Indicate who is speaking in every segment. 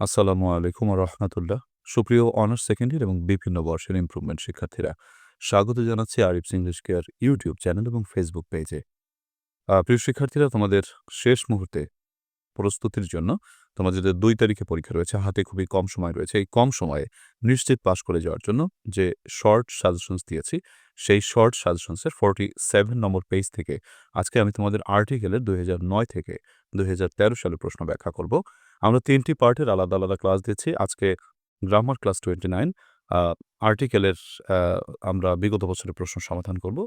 Speaker 1: আসসালামু আলাইকুম রহমতুল্লাহ। সুপ্রিয় অনার্স সেকেন্ড ইয়ার এবং বিভিন্ন বর্ষের ইম্প্রুভমেন্ট শিক্ষার্থীরা, স্বাগত জানাচ্ছি Arif's English care YouTube channel এবং ফেসবুক পেজে প্রিয় শিক্ষার্থীরা, তোমাদের শেষ মুহূর্তে প্রস্তুতির জন্য তোমাদের দুই তারিখে পরীক্ষা রয়েছে, হাতে খুবই কম সময় রয়েছে। এই কম সময়ে নিশ্চিত পাশ করে যাওয়ার জন্য যে শর্ট সাজেশনস দিয়েছি, সেই শর্ট সাজেশনসের ফোরটি সেভেন নম্বর পেজ থেকে আজকে আমি তোমাদের আর্টিকেলের দুই নয় থেকে দুই সালে প্রশ্ন ব্যাখ্যা করব। আমরা তিনটি পার্টের আলাদা আলাদা ক্লাস দিচ্ছি আজকে গ্রামার ক্লাস টোয়েন্টি নাইন আর্টিকেলের আমরা বিগত বছরের প্রশ্ন সমাধান করব।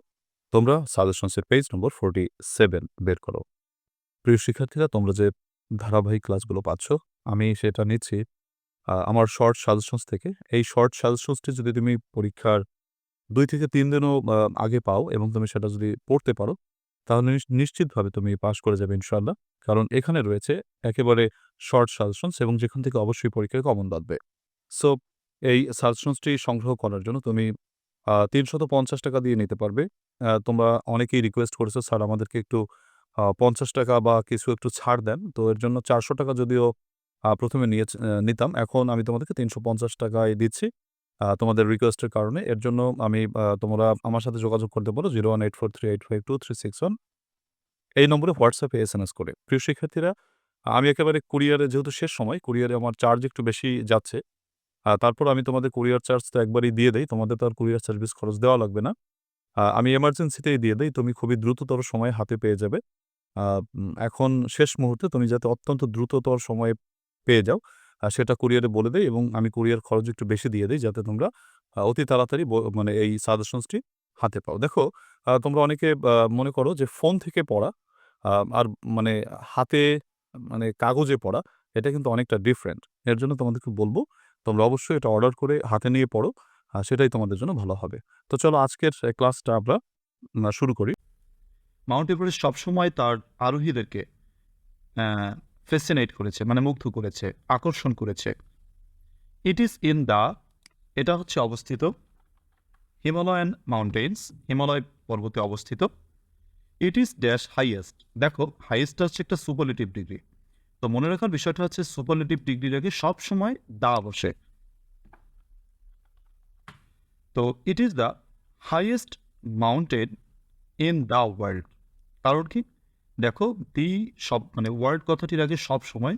Speaker 1: তোমরা সাজেশনসের পেজ নম্বর ফোরটি সেভেন বের করো। প্রিয় শিক্ষার্থীরা, তোমরা যে ধারাবাহিক ক্লাসগুলো পাচ্ছ, আমি সেটা নিচ্ছি আমার শর্ট সাজেশনস থেকে। এই শর্ট সাজেশনসটি যদি তুমি পরীক্ষার দুই থেকে তিন দিনও আগে পাও এবং তুমি সেটা যদি পড়তে পারো তাহলে নিশ- নিশ্চিতভাবে তুমি পাশ করে যাবে ইনশাল্লাহ কারণ এখানে রয়েছে একেবারে শর্ট সাজেশনস এবং যেখান থেকে অবশ্যই পরীক্ষায় কমন বাঁধবে। সো এই সাজেশনসটি সংগ্রহ করার জন্য তুমি তিনশত পঞ্চাশ টাকা দিয়ে নিতে পারবে। তোমরা অনেকেই রিকোয়েস্ট করেছ, স্যার, আমাদেরকে একটু পঞ্চাশ টাকা বা কিছু একটু ছাড় দেন। তো এর জন্য চারশো টাকা যদিও প্রথমে নিয়ে নিতাম। এখন আমি তোমাদেরকে তিনশো পঞ্চাশ টাকায় দিচ্ছি। তোমাদের রিকোয়েস্টের কারণে। এর জন্য আমি তোমরা আমার সাথে যোগাযোগ করতে পারো zero one eight four three eight five two three six one এই নম্বরে হোয়াটসঅ্যাপে এস এম এস করে। প্রিয় শিক্ষার্থীরা, আমি একেবারে কুরিয়ারে যেহেতু শেষ সময় কুরিয়ারে আমার চার্জ একটু বেশি যাচ্ছে। তারপর আমি তোমাদের কুরিয়ার চার্জ তো একবারই দিয়ে দেই। তোমাদের তো আর কুরিয়ার সার্ভিস খরচ দেওয়া লাগবে না। আমি এমার্জেন্সিতেই দিয়ে দেই। তুমি খুবই দ্রুততর সময়ে হাতে পেয়ে যাবে। এখন শেষ মুহূর্তে তুমি যাতে অত্যন্ত দ্রুততর সময়ে পেয়ে যাও। সেটা কুরিয়ারে বলে দেয় এবং আমি কুরিয়ার খরচ একটু বেশি দিয়ে দিই যাতে তোমরা অতি তাড়াতাড়ি মানে এই সাজেশনসটি হাতে পাও। দেখো তোমরা অনেকে মনে করো যে ফোন থেকে পড়া আর মানে হাতে মানে কাগজে পড়া, এটা কিন্তু অনেকটা ডিফারেন্ট এর জন্য তোমাদেরকে বলব, তোমরা অবশ্যই এটা অর্ডার করে হাতে নিয়ে পড়ো সেটাই তোমাদের জন্য ভালো হবে। তো চলো আজকের ক্লাসটা আমরা শুরু করি।
Speaker 2: মাউন্ট এভারেস্ট সবসময় তার আরোহীদেরকে ফেসিনেট করেছে মানে মুগ্ধ করেছে, আকর্ষণ করেছে। ইট ইজ ইন দ্য এটা হচ্ছে অবস্থিত হিমালয়ান মাউন্টেন্স হিমালয় পর্বতে অবস্থিত। ইট ইজ ড্যাশ হাইয়েস্ট দেখো হাইয়েস্টটা হচ্ছে একটা সুপারলেটিভ ডিগ্রি তো মনে রাখার বিষয়টা হচ্ছে সুপারলেটিভ ডিগ্রির আগে সবসময় দা বসে। তো it is the highest mountain in the world কারণ কি? দেখো দি সব মানে ওয়ার্ল্ড কথাটির আগে সব সময়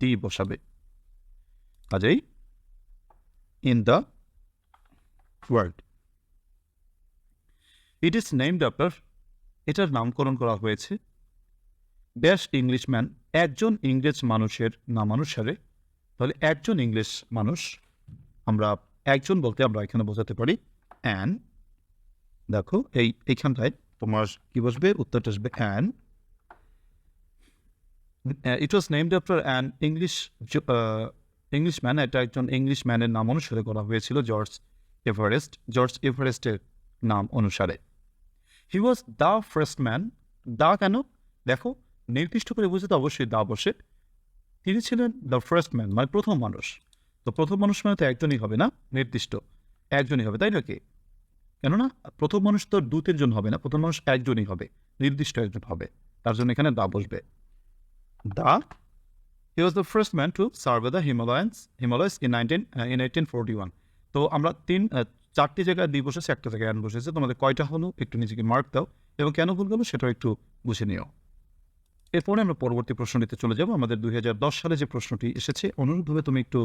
Speaker 2: দি বসাবে। কাজেই in the world it is named after এটার নামকরণ করা হয়েছে ড্যাশ ইংলিশম্যান একজন ইংরেজ মানুষের নামানুসারে। তাহলে একজন ইংলিশ মানুষ, আমরা একজন বলতে আমরা এখানে বোঝাতে পারি অ্যান দেখো এই, এইখানটায় তোমার কি বসবে? উত্তরটা আসবে an it was named after an English English man এটা একজন ইংলিশ ম্যানের নাম অনুসারে করা হয়েছিল জর্জ এভারেস্ট জর্জ এভারেস্টের নাম অনুসারে। He was the first man the কেন? দেখো, নির্দিষ্ট করে বুঝতে অবশ্যই দা বসে। তিনি ছিলেন দ্য ফার্স্ট ম্যান মানে প্রথম মানুষ। তো প্রথম মানুষ মানে তো একজনই হবে না, নির্দিষ্ট। একজনই হবে, তাই নাকি? কেননা প্রথম মানুষ তো দু তিনজন হবে না, প্রথম মানুষ একজনই হবে, নির্দিষ্ট একজন হবে, তার জন্য এখানে দা বসবে। The he was the first man to survey the Himalayans Himalayas in nineteen in eighteen forty one তো আমরা তিন চারটি জায়গায় দিয়ে বসেছে, একটা জায়গায় অ্যান বসেছে, তোমাদের কয়টা হলো একটু নিজেকে মার্ক দাও, এবং কেন ভুল গেলো সেটাও একটু বুঝে নিও। এরপরে আমরা পরবর্তী প্রশ্নটিতে চলে যাব, আমাদের দুই হাজার দশ সালে যে প্রশ্নটি এসেছে, অনুরূপভাবে তুমি একটু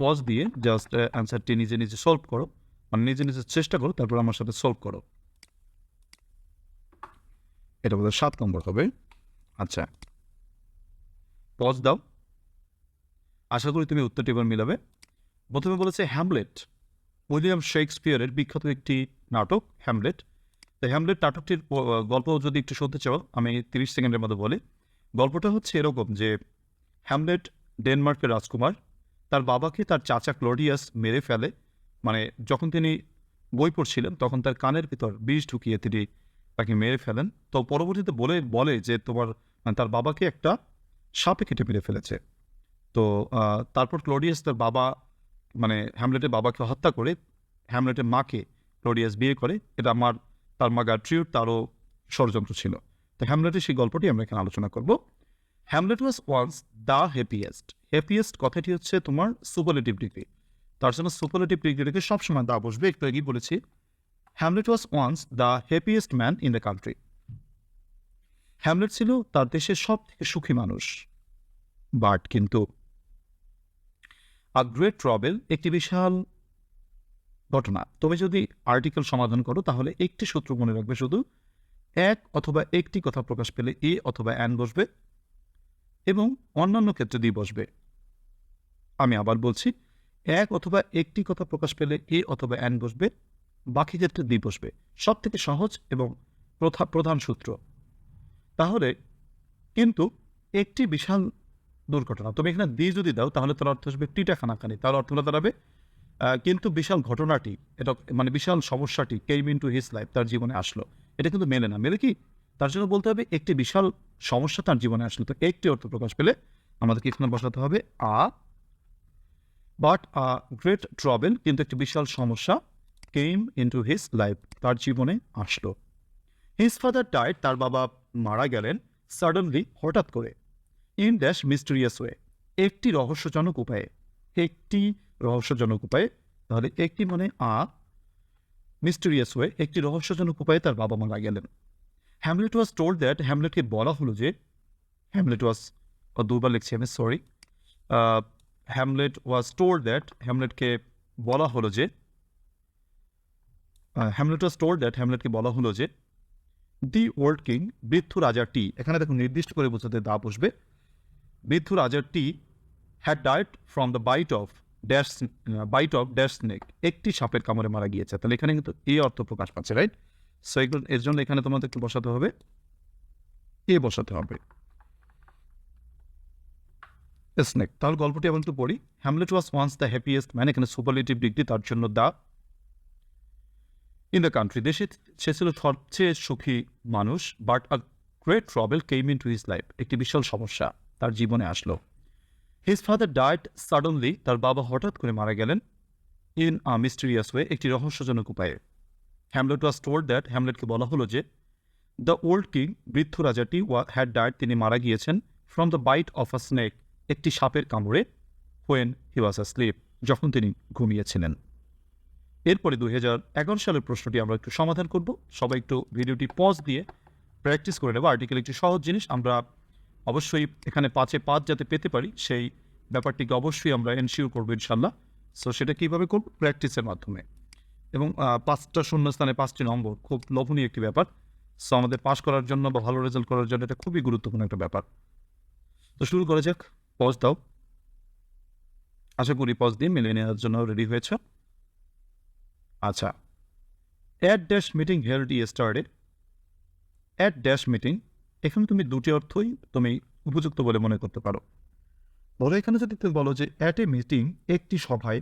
Speaker 2: পজ দিয়ে জাস্ট অ্যান্সারটি নিজে নিজে সলভ করো। মানে নিজে নিজে চেষ্টা করো, তারপর আমার সাথে সলভ করো। এটা বোধহয় সাত নম্বর হবে। আচ্ছা। পজ দাও। আশা করি তুমি উত্তরটি এবার মিলাবে। প্রথমে বলেছে হ্যামলেট উইলিয়াম শেক্সপিয়ারের বিখ্যাত একটি নাটক হ্যামলেট তো হ্যামলেট নাটকটির গল্প যদি একটু শুনতে চাও, আমি তিরিশ সেকেন্ডের মধ্যে বলি। গল্পটা হচ্ছে এরকম যে হ্যামলেট ডেনমার্কের রাজকুমার, তার বাবাকে তার চাচা ক্লোডিয়াস মেরে ফেলে মানে যখন তিনি বই পড়ছিলেন, তখন তার কানের ভিতর বিষ ঢুকিয়ে তিনি তাকে মেরে ফেলেন। তো পরবর্তীতে বলে বলে যে তোমার মানে তার বাবাকে একটা সাপে কেটে মেরে ফেলেছে। তো তারপর ক্লোডিয়াস তার বাবা মানে হ্যামলেটের বাবাকে হত্যা করে, হ্যামলেটের মাকে ক্লোডিয়াস বিয়ে করে। এটা আমার, তার মা গাট্রিউট তারও ষড়যন্ত্র ছিল। তো হ্যামলেটের সেই গল্পটি আমরা এখানে আলোচনা করব। Hamlet was once the happiest. Happiest কথাটি হচ্ছে তোমার সুপারলেটিভ ডিগ্রি। তার জন্য সুপারলেটিভ ডিগ্রিটাকে সবসময় দা বসবে, একটু আগেই বলেছি। Hamlet was once the happiest man in the country Hamlet ছিল তার দেশের সব থেকে সুখী মানুষ। বাট কিন্তু আ গ্রেট ট্রাভেল একটি বিশাল ঘটনা। তবে যদি আর্টিকেল সমাধান করো, তাহলে একটি সূত্র মনে রাখবে শুধু, এক অথবা একটি কথা প্রকাশ পেলে এ অথবা অ্যান বসবে এবং অন্যান্য ক্ষেত্রে দিয়ে বসবে। আমি আবার বলছি এক অথবা একটি কথা প্রকাশ পেলে এ অথবা অ্যান বসবে, বাকি ক্ষেত্রে দ্বি বসবে। সব থেকে সহজ এবং প্রথা, প্রধান সূত্র। তাহলে কিন্তু একটি বিশাল দুর্ঘটনা, তুমি এখানে দি যদি দাও, তাহলে তার অর্থ আসবে টিটা খানাখানি, তার অর্থ হলো দাঁড়াবে কিন্তু বিশাল ঘটনাটি, এটা মানে বিশাল সমস্যাটি came into his life তার জীবনে আসলো। এটা কিন্তু মেলে না। মেলে কি? তার জন্য বলতে হবে একটি বিশাল সমস্যা তার জীবনে আসলো। তো একটি অর্থ প্রকাশ পেলে আমাদেরকে এখানে বসাতে হবে uh but a great travel কিন্তু একটি বিশাল সমস্যা came into his life তার জীবনে আসলো। হিজ ফাদার ডাইড তার বাবা মারা গেলেন সাডেনলি হঠাৎ করে ইন ড্যাশ মিস্টেরিয়াস ওয়ে একটি রহস্যজনক উপায়ে, একটি রহস্যজনক উপায়ে, তাহলে একটি মানে আ মিস্টেরিয়াস ওয়ে একটি রহস্যজনক উপায়ে তার বাবা মারা গেলেন। হ্যামলেট ওয়াজ টোল্ড দ্যাট হ্যামলেটকে বলা হলো যে হ্যামলেট ওয়াজ দুবার লিখছি আমি sorry Hamlet was told that হ্যামলেটকে বলা হলো যে হ্যামলেট ওয়াজ টোল্ড দ্যাট হ্যামলেটকে বলা হলো যে দি ওল্ড কিং বৃদ্ধ রাজাটি, এখানে দেখুন নির্দিষ্ট করে বোঝাতে দা বসবে, বৃদ্ধ রাজাটি had died from the bite of dash bite of dash snake একটি সাপের কামড়ে মারা গিয়েছে। তাহলে এখানে কিন্তু এই অর্থ প্রকাশ পাচ্ছে রাইট সো এগুলো এর জন্য এখানে তোমাদেরকে বসাতে হবে, এ বসাতে হবে। স্নেক তাহলে গল্পটি আবার একটু পড়ি। Hamlet was once the happiest man এখানে সুপারলেটিভ ডিগ্রি তার জন্য দা ইন দ্য কান্ট্রি দেশে সে ছিল সবচেয়ে সুখী মানুষ but a great travel came into his life একটি বিশাল সমস্যা তার জীবনে আসলো। হিজ ফাদার ডায়েট সাডেনলি তার বাবা হঠাৎ করে মারা গেলেন ইন আ মিস্টিরিয়াস ওয়ে একটি রহস্যজনক উপায়ে। হ্যামলেট ওয়াজ টোল্ড দ্যাট হ্যামলেটকে বলা হলো যে দ্য ওল্ড কিং বৃদ্ধ রাজাটি ওয়া হ্যাড ডায়েট তিনি মারা গিয়েছেন from the bite of a snake একটি সাপের কামড়ে হোয়েন হি ওয়াজ স্লিপ যখন তিনি ঘুমিয়েছিলেন। এরপরে দুই হাজার এগারো সালের প্রশ্নটি আমরা একটু সমাধান করব। সবাই একটু ভিডিওটি পজ দিয়ে প্র্যাকটিস করে নেব আর্টিকেল একটি সহজ জিনিস। আমরা অবশ্যই এখানে পাঁচে পাঁচ যাতে পেতে পারি, সেই ব্যাপারটিকে অবশ্যই আমরা এনশিওর করব ইনশাল্লাহ সো সেটা কীভাবে করব? প্র্যাকটিসের মাধ্যমে। এবং পাঁচটা শূন্যস্থানে পাঁচটি নম্বর খুব লোভনীয় একটি ব্যাপার। সো আমাদের পাস করার জন্য বা ভালো রেজাল্ট করার জন্য এটা খুবই গুরুত্বপূর্ণ একটা ব্যাপার। তো শুরু করা যাক। পজ দাও। আশা করি পজ দিয়ে মিলিয়ে নেওয়ার জন্য রেডি হয়েছে। আচ্ছা। At dash meeting held yesterday at dash meeting এখানে তুমি দুটি অর্থই তুমি উপযুক্ত বলে মনে করতে পারো। ধরো এখানে যদি তুমি বলো যে অ্যাট এ মিটিং একটি সভায়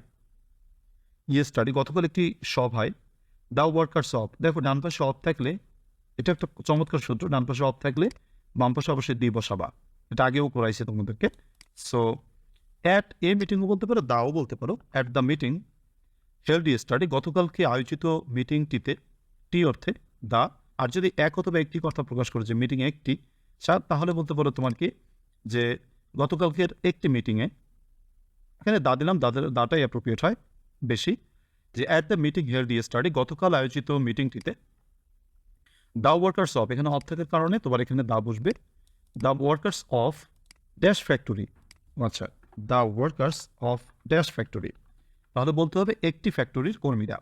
Speaker 2: ইয়েস্টারডে গতকাল একটি সভায় দ্য ওয়ার্কার্স অফ দেখো ডান পাশে অফ থাকলে, এটা একটা চমৎকার সূত্র, ডান পাশে অফ থাকলে বাম পাশে অবশ্যই দিয়ে বসাবা। এটা আগেও করাইছে তোমাদেরকে। সো অ্যাট এ মিটিংও বলতে পারো, দাও বলতে পারো at the meeting held yesterday গতকালকে আয়োজিত মিটিংটিতে টি অর্থে, দা, আর যদি এক অথবা একটি কথা প্রকাশ করে যে মিটিং একটি সাত তাহলে বলতে পারো তোমার কি যে গতকালকের একটি মিটিংয়ে এখানে দা দিলাম, দাদের, দাটাই অ্যাপ্রোপ্রিয়েট হয় বেশি, যে at the meeting held yesterday গতকাল আয়োজিত মিটিংটিতে দা ওয়ার্কার্স অফ এখানে অফ থাকার কারণে তোমার এখানে দা বসবে the workers of dash factory আচ্ছা the workers of dash factory তাহলে বলতে হবে একটি ফ্যাক্টরির কর্মীরা।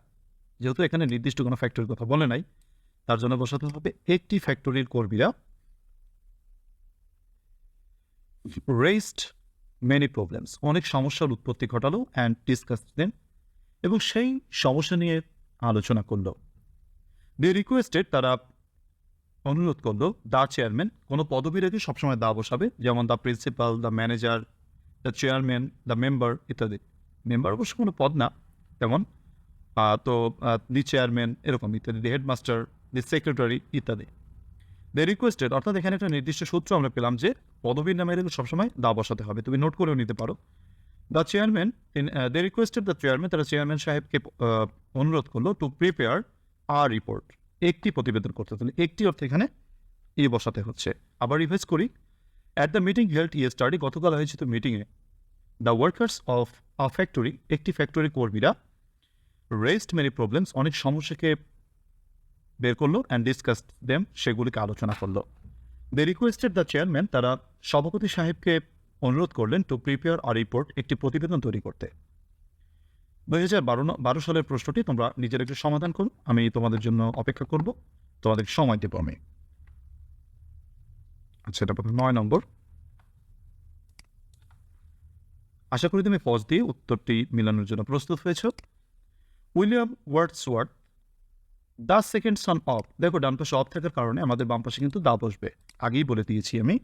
Speaker 2: যেহেতু এখানে নির্দিষ্ট কোনো ফ্যাক্টরির কথা বলে নাই, তার জন্য বসাতে হবে একটি ফ্যাক্টরির কর্মীরা। রেস্ট মেনি প্রবলেমস অনেক সমস্যার উৎপত্তি ঘটালো অ্যান্ড ডিসকাস দেন এবং সেই সমস্যা নিয়ে আলোচনা করল। দি রিকোয়েস্টেড তারা অনুরোধ করল দ্য চেয়ারম্যান কোনো পদবীর আগে সবসময় দা বসাবে, যেমন the principal the manager the chairman the member ইত্যাদি। মেম্বার অবশ্য কোনো পদ না, তেমন। তো দি চেয়ারম্যান এরকম ইত্যাদি দি হেডমাস্টার দি সেক্রেটারি ইত্যাদি। দে রিকোয়েস্টেড অর্থাৎ এখানে একটা নির্দিষ্ট সূত্র আমরা পেলাম যে, পদবীর নামে সবসময় দা বসাতে হবে। তুমি নোট করেও নিতে পারো। The chairman they requested the chairman তারা চেয়ারম্যান সাহেবকে অনুরোধ করল টু প্রিপেয়ার আর রিপোর্ট একটি প্রতিবেদন করতে। তাহলে একটি অর্থ এখানে এ বসাতে হচ্ছে। আবার রিভাইজ করি। At the meeting held yesterday গতকাল হয়েছিল মিটিংয়ে the workers of a factory একটি ফ্যাক্টরি কর্মীরা রেস্ট মেনি প্রবলেমস অনেক সমস্যাকে বের করল অ্যান্ড ডিসকাস দেম সেগুলিকে আলোচনা করল। দে রিকোয়েস্টেড দ্য চেয়ারম্যান তারা সভাপতি সাহেবকে অনুরোধ করলেন টু প্রিপেয়ার আ রিপোর্ট একটি প্রতিবেদন তৈরি করতে। দুই হাজার বারো বারো সালের প্রশ্নটি তোমরা নিজের একটু সমাধান করো, আমি তোমাদের জন্য অপেক্ষা করব, তোমাদের সময় দেবো আমি। আচ্ছা এটা প্রথমে নয় নম্বর। আশা করি তুমি পজ দিয়ে উত্তরটি মিলানোর জন্য প্রস্তুত হয়েছ। William Wordsworth, the second son of দেখো, ডান পাশে অফ থাকার কারণে আমাদের বাম পাশে কিন্তু দা বসবে। আগেই বলে দিয়েছি আমি।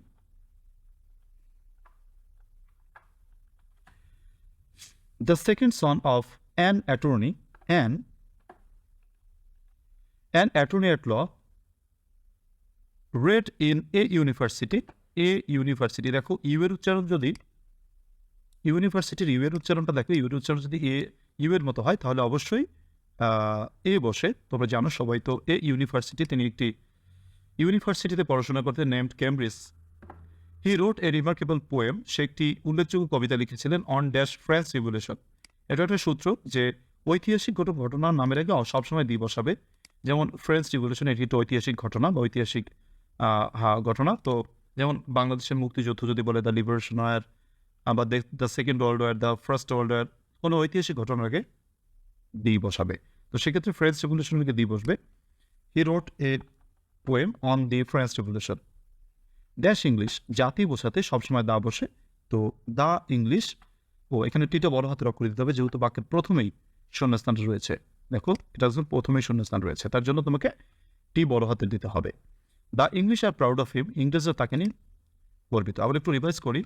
Speaker 2: The second son of an attorney an an attorney at law read in a university a university দেখো ইউ এর উচ্চারণ যদি ইউনিভার্সিটির ইউ এর উচ্চারণটা দেখো ইউ এর উচ্চারণ যদি এ ইউ এর মতো হয়, তাহলে অবশ্যই এ বসে, তোমরা জানো সবাই তো এ ইউনিভার্সিটি তিনি একটি ইউনিভার্সিটিতে পড়াশোনা করতে named Cambridge he wrote a remarkable poem সে একটি উল্লেখযোগ্য কবিতা লিখেছিলেন অন ড্যাশ ফ্রেন্স রিভলিউশন এটা একটা সূত্র যে, ঐতিহাসিক কোনো ঘটনার নামের আগে সবসময় দিয়ে বসাবে যেমন ফ্রেন্স রিভলিউশন এটি একটা ঐতিহাসিক ঘটনা বা ঐতিহাসিক ঘটনা। তো যেমন বাংলাদেশের মুক্তিযুদ্ধ যদি বলে দ্য লিবারেশন ওয়ার আবার the second world war the first world war কোনো ঐতিহাসিক ঘটনার আগে দিয়ে বসাবে। তো সেক্ষেত্রে ফ্রেঞ্চ রেভলিউশনকে দিয়ে বসবে। He wrote a poem on the French revolution dash English জাতি বোঝাতে সবসময় দা বসে। তো দা ইংলিশ ও এখানে টিটা বড় হাতের অক্ষর দিতে হবে, যেহেতু বাক্যের প্রথমেই শূন্যস্থানটা রয়েছে। দেখো, এটা প্রথমেই শূন্যস্থান রয়েছে। তার জন্য তোমাকে টি বড় হাতের দিতে হবে। The English are proud of him ইংরেজরা তাকে নিয়ে গর্বিত আবার একটু রিভাইজ করি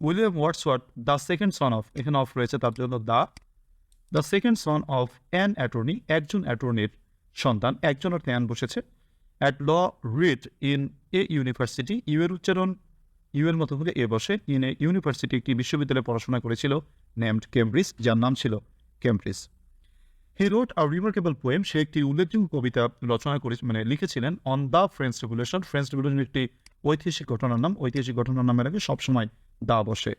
Speaker 2: William Wordsworth the second son of এখানে অফ রয়েছে তার জন্য the the second son of an attorney একজন অ্যাটর্নির সন্তান, একজন অর্থে অ্যান বসেছে at law read in a university U এর উচ্চারণ ইউ এর মতো হলে এ বসে ইন এ ইউনিভার্সিটি একটি বিশ্ববিদ্যালয়ে পড়াশোনা করেছিল নেমড কেমব্রিজ যার নাম ছিল Cambridge he wrote a remarkable poem সে একটি উল্লেখযোগ্য কবিতা রচনা করে মানে লিখেছিলেন on the French revolution French revolution একটি ঐতিহাসিক ঘটনার নাম, ঐতিহাসিক ঘটনার নামের আগে সবসময় দা বসে।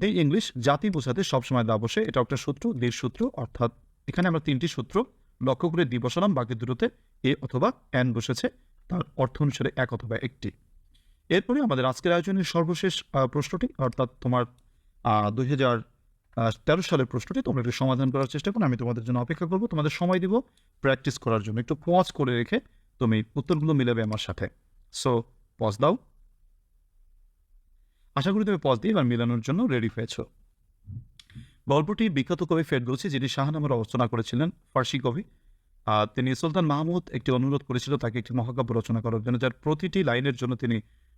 Speaker 2: দি ইংলিশ জাতি বোঝাতে সবসময় দা বসে, এটা একটা সূত্র দের সূত্র, অর্থাৎ এখানে আমরা তিনটি সূত্র লক্ষ্য করে দি বসালাম, বাকি দুটোতে এ অথবা অ্যান বসেছে, তার অর্থ অনুসারে এক অথবা একটি। এরপরে আমাদের আজকের আয়োজনের সর্বশেষ প্রশ্নটি, অর্থাৎ তোমার দুই হাজার তেরো সালের প্রশ্নটি তোমরা একটু সমাধান করার চেষ্টা করো, আমি তোমাদের জন্য অপেক্ষা করব। তোমাদের সময় দিব প্র্যাকটিস করার জন্য। একটু পজ করে রেখে তুমি উত্তরগুলো মিলাবে আমার সাথে। সো পজ দাও। আশা করি তুমি পজ দিয়ে এবার মিলানোর জন্য রেডি হয়েছো। গল্পটি বিখ্যাত কবি ফেরদৌসি, যিনি শাহনামের রচনা করেছিলেন, ফার্সি কবি। তিনি সুলতান মাহমুদ একটি অনুরোধ করেছিল তাকে একটি মহাকাব্য রচনা করার জন্য, যার প্রতিটি লাইনের জন্য তিনি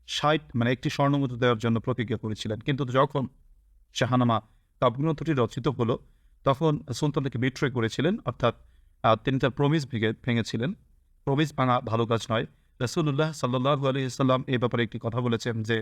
Speaker 2: ষাট মানে একটি স্বর্ণমুদ্রা দেওয়ার জন্য প্রতিজ্ঞা করেছিলেন। কিন্তু যখন শাহানামা কাব্যগ্রন্থটি রচিত হলো। তখন সুলতান তাকে বিট্রয় করেছিলেন, অর্থাৎ তিনি তার প্রমিস ভেঙে, ভেঙেছিলেন। প্রমিস ভাঙা ভালো কাজ নয়। রসুল্লাহ সাল্লাহ আলি সাল্লাম এই ব্যাপারে একটি কথা বলেছেন যে,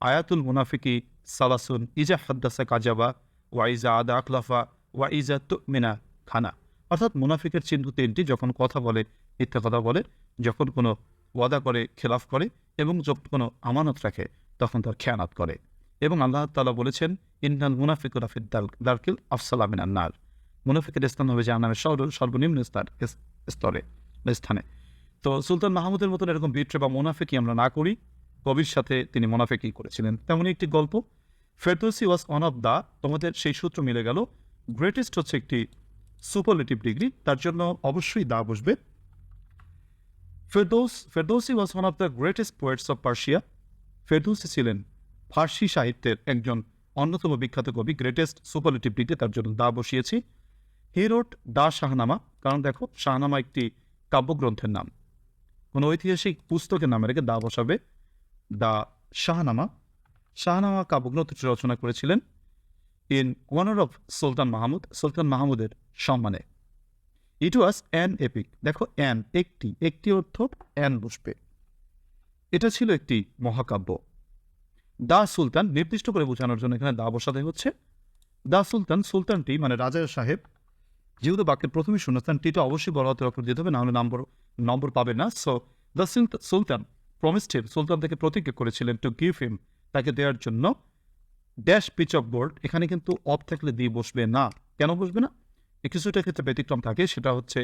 Speaker 2: আয়াতুল মুনাফিকি সালাসুন ইজা হাদ্দাসা কাজাবা ওয়া ইজা আদা আখলাফা ওয়া ইজা তুমিনা খানা। অর্থাৎ মুনাফিকের চিহ্ন তিনটি, যখন কথা বলে, মিথ্যা কথা বলে, যখন কোনো ওয়াদা করে, খেলাফ করে এবং যখন কোনো আমানত রাখে, তখন তার খেয়ানাত করে। এবং আল্লাহ তালা বলেছেন, ইন্নাল মুনাফিক রাফিদ দারকিল আফসালামিন আন্নার মুনাফিকের স্থান হবে জাহান্নামের সর্ব, সর্বনিম্ন স্তর স্তরে, স্থানে। তো সুলতান মাহমুদের মতন এরকম বিট্রে বা মোনাফিকি আমরা না করি। কবির সাথে তিনি মোনাফিকি করেছিলেন। তেমনই একটি গল্প, Ferdowsi was one of the তোমাদের সেই সূত্র মিলে গেল। গ্রেটেস্ট হচ্ছে একটি সুপারলেটিভ ডিগ্রি, তার জন্য অবশ্যই দা বসবে। Ferdous, Ferdowsi was one of the greatest poets of Persia Ferdowsi ছিলেন ফার্সি সাহিত্যের একজন অন্যতম বিখ্যাত কবি গ্রেটেস্ট সুপারলেটিভ ডিগ্রি তার জন্য দা বসিয়েছি। হিরোট দা শাহনামা, কারণ দেখো, শাহনামা একটি কাব্যগ্রন্থের নাম। কোনো ঐতিহাসিক পুস্তকের নামে রেখে দা বসাবে। দা শাহনামা। শাহনামা কাব্যগ্রন্থটি রচনা করেছিলেন in honour of Sultan Mahmud, Sultan মাহমুদের সম্মানে। It was an epic. দেখো, অ্যান একটি একটি অর্থ অ্যান বসবে। এটা ছিল একটি মহাকাব্য। দা সুলতান নির্দিষ্ট করে বোঝানোর জন্য এখানে দা বসাতে হচ্ছে। দা সুলতান, সুলতানটি মানে রাজা সাহেব, যেহেতু বাক্যের প্রথমে শূন্যস্থান, টিটা অবশ্যই বড় হাতের অক্ষর দিতে হবে নাহলে নম্বর নম্বর পাবে না। So the sultan promised him সুলতান থেকে প্রতিজ্ঞা করেছিলেন টু গিভ হিম তাকে দেওয়ার জন্য। ড্যাশ পিচ অফ বোর্ড এখানে কিন্তু অফ থাকলে দিয়ে বসবে না। কেন বসবে না? কিছুটা ক্ষেত্রে ব্যতিক্রম থাকে, সেটা হচ্ছে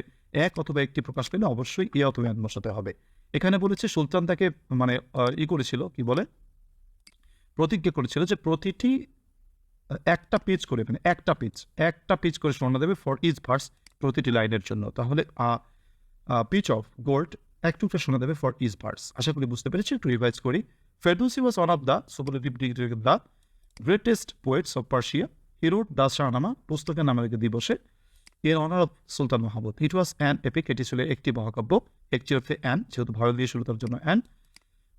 Speaker 2: এক অথবা একটি প্রকাশ পেলে অবশ্যই এ অথবা বসাতে হবে। এখানে বলেছে সুলতান তাকে মানে ই করেছিল, কি বলে? প্রতিজ্ঞা করেছিল যে প্রতিটি, একটা পেজ করে মানে একটা পেজ একটা পেজ করে শোনা দেবে ফর ইচ ভার্স প্রতিটি লাইনের জন্য। তাহলে পিচ অফ গোল্ড এক টুকরা শোনা দেবে ফর ইচ ভার্স আশা করি বুঝতে পেরেছি, একটু রিভাইজ করি। Ferdowsi was one of the superlative degree the greatest poets of Persia he wrote the Shahnameh পুস্তকের নামে দিবসে। এর honour of Sultan Mahmud it was an epic এটি ছিল একটি মহাকাব্য। একটি অর্থে অ্যান যেহেতু ভারত দিয়ে শুরু তার জন্য অ্যান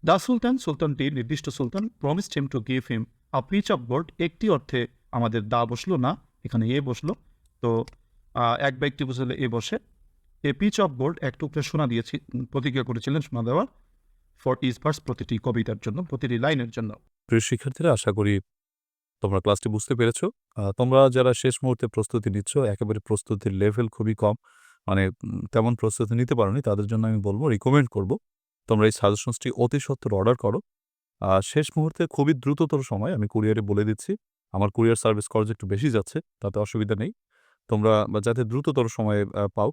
Speaker 2: দ্য সুলতান সুলতানটি নির্দিষ্ট Sultan promised him to give him a piece of gold একটি অর্থে আমাদের দা বসল না, এখানে এ বসল। তো এক ব্যক্তি বসলে এ বসে। এ পিচ অফ বোর্ড এক টুকরা শোনা দিয়েছি, প্রতিজ্ঞা করেছিলেন শোনা দেওয়ার। ফর ইজ ভার্স প্রতিটি কবিতার জন্য, প্রতিটি লাইনের জন্য।
Speaker 1: প্রিয় শিক্ষার্থীরা, আশা করি তোমরা ক্লাসটি বুঝতে পেরেছ। তোমরা যারা শেষ মুহূর্তে প্রস্তুতি নিচ্ছ, একেবারে প্রস্তুতির লেভেল খুবই কম। মানে তেমন প্রস্তুতি নিতে পারোনি, তাদের জন্য আমি বলব রিকমেন্ড করব। তোমরা এই সাজেশনসটি অতি সত্তর অর্ডার করো। শেষ মুহূর্তে খুবই দ্রুততর সময় আমি কুরিয়ারে বলে দিচ্ছি। আমার কুরিয়ার সার্ভিস খরচ একটু বেশি যাচ্ছে, তাতে অসুবিধা নেই। তোমরা যাতে দ্রুততর সময়ে পাও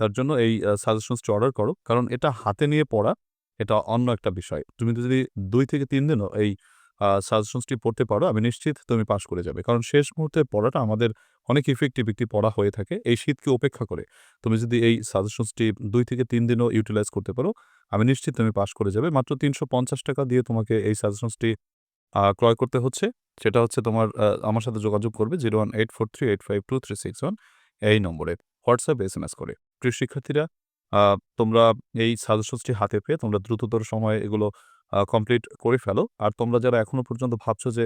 Speaker 1: তার জন্য এই সাজেশনসটি অর্ডার করো। কারণ এটা হাতে নিয়ে পড়া, এটা অন্য একটা বিষয়। তুমি যদি দুই থেকে তিন দিনও এই সাজেশনসটি পড়তে পারো, আমি নিশ্চিত তুমি পাশ করে যাবে। কারণ শেষ মুহূর্তে পড়াটা আমাদের অনেক ইফেক্টিভ একটি পড়া হয়ে থাকে, এই শীতকে উপেক্ষা করে। তুমি যদি এই সাজেশনসটি দুই থেকে তিন দিনও ইউটিলাইজ করতে পারো আমি নিশ্চিত তুমি পাশ করে যাবে। মাত্র তিনশো পঞ্চাশ টাকা দিয়ে তোমাকে এই সাজেশনসটি ক্রয় করতে হচ্ছে। সেটা হচ্ছে তোমার আমার সাথে যোগাযোগ করবে zero one eight four three eight five two three six one এই নম্বরে। হোয়াটসঅ্যাপ, এস এম এস করে। প্রিয় শিক্ষার্থীরা তোমরা এই সাজেশনসটি হাতে পেয়ে তোমরা দ্রুততর সময়ে এগুলো কমপ্লিট করে ফেলো। আর তোমরা যারা এখনও পর্যন্ত ভাবছ যে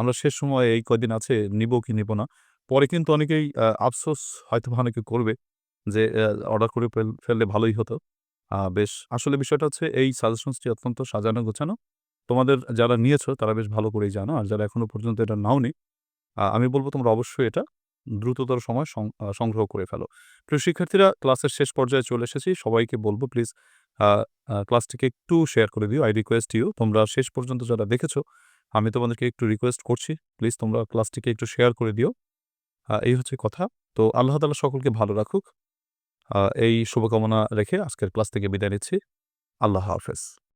Speaker 1: আমরা শেষ সময়ে এই কয়দিন আছে, নিব কি নিব না, পরে কিন্তু অনেকেই আফসোস হয়তো অনেকে করবে যে অর্ডার করে ফেললে ভালোই হতো। বেশ, আসলে বিষয়টা হচ্ছে এই সাজেশনসটি অত্যন্ত সাজানো গোছানো। তোমাদের যারা নিয়েছো, তারা বেশ ভালো করেই জানো। আর যারা এখনও পর্যন্ত এটা নাওনি আমি বলব তোমরা অবশ্যই এটা দ্রুততর সময় সংগ্রহ করে ফেলো। প্রিয় শিক্ষার্থীরা, ক্লাসের শেষ পর্যায়ে চলে এসেছি। সবাইকে বলব প্লিজ ক্লাসটিকে একটু শেয়ার করে দিও। আই রিকোয়েস্ট ইউ, তোমরা শেষ পর্যন্ত যারা দেখেছ, আমি তোমাদেরকে একটু রিকোয়েস্ট করছি। প্লিজ তোমরা ক্লাসটিকে একটু শেয়ার করে দিও। এই হচ্ছে কথা। তো আল্লাহ তালা সকলকে ভালো রাখুক। এই শুভকামনা রেখে আজকের ক্লাস থেকে বিদায় নিচ্ছি। আল্লাহ হাফেজ।